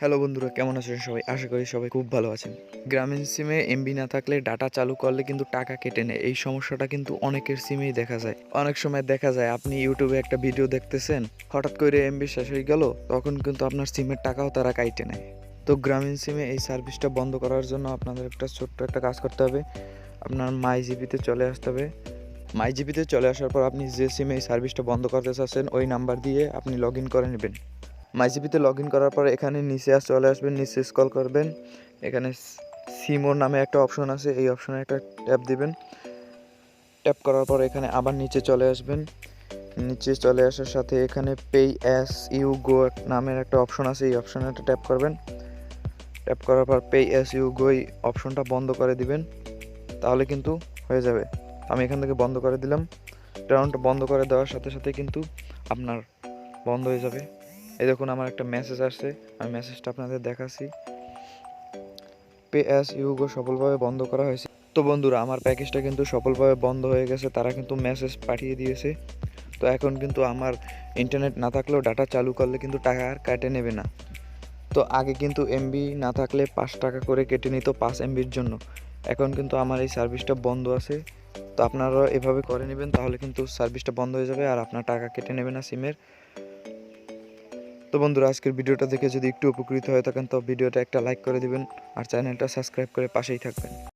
Hello বন্ধুরা, কেমন আছেন সবাই? আশা করি সবাই খুব ভালো আছেন। গ্রামীণ সিমে এমবি না থাকলে ডাটা চালু করলে কিন্তু টাকা কেটে নেয়। এই সমস্যাটা কিন্তু অনেকের সিমেই দেখা যায়। অনেক সময় দেখা যায়, আপনি ইউটিউবে একটা ভিডিও দেখতেছেন, হঠাৎ করে এমবি শেষ হয়ে গেল, তখন কিন্তু আপনার সিমের টাকাও তারা কাইটে নেয়। তো গ্রামীণ সিমে এই সার্ভিসটা বন্ধ করার জন্য আপনাদের একটা ছোট্ট একটা কাজ করতে হবে। আপনার মাই জিবিতে চলে আসতে হবে। মাই জিবিতে চলে আসার পর আপনি যে সিমে এই সার্ভিসটা বন্ধ করতে চাচ্ছেন, ওই নাম্বার দিয়ে আপনি লগ ইন করে নেবেন। মাইজিপিতে লগ ইন করার পর এখানে নিচে আস চলে আসবেন, নিচে স্কল করবেন। এখানে সিমোর নামে একটা অপশন আছে, এই অপশনে একটা ট্যাপ দিবেন। ট্যাপ করার পর এখানে আবার নিচে চলে আসবেন। নিচে চলে আসার সাথে এখানে পে অ্যাস ইউ গো নামের একটা অপশন আছে, এই অপশনে একটা ট্যাপ করবেন। ট্যাপ করার পর পে অ্যাস ইউ গো এই অপশনটা বন্ধ করে দিবেন। তাহলে কিন্তু হয়ে যাবে। আমি এখান থেকে বন্ধ করে দিলাম। টাউনটা বন্ধ করে দেওয়ার সাথে সাথে কিন্তু আপনার বন্ধ হয়ে যাবে। এই দেখুন, আমার একটা মেসেজ আসছে। আমি মেসেজটা আপনাদের দেখাচ্ছি। পে অ্যাস ইউগো সফলভাবে বন্ধ করা হয়েছে। তো বন্ধুরা, আমার প্যাকেজটা কিন্তু সফলভাবে বন্ধ হয়ে গেছে। তারা কিন্তু মেসেজ পাঠিয়ে দিয়েছে। তো এখন কিন্তু আমার ইন্টারনেট না থাকলেও ডাটা চালু করলে কিন্তু টাকা আর কেটে নেবে না। তো আগে কিন্তু এমবি না থাকলে পাঁচ টাকা করে কেটে নিত পাঁচ এমবির জন্য। এখন কিন্তু আমার এই সার্ভিসটা বন্ধ আছে। তো আপনারা এভাবে করে নেবেন, তাহলে কিন্তু সার্ভিসটা বন্ধ হয়ে যাবে আর আপনার টাকা কেটে নেবে না সিমের তো বন্ধুরা, আজকের ভিডিওটা দেখে যদি একটু উপকৃত হয় থাকেন তো ভিডিওটা একটা লাইক করে দিবেন আর চ্যানেলটা সাবস্ক্রাইব করে পাশেই থাকবেন।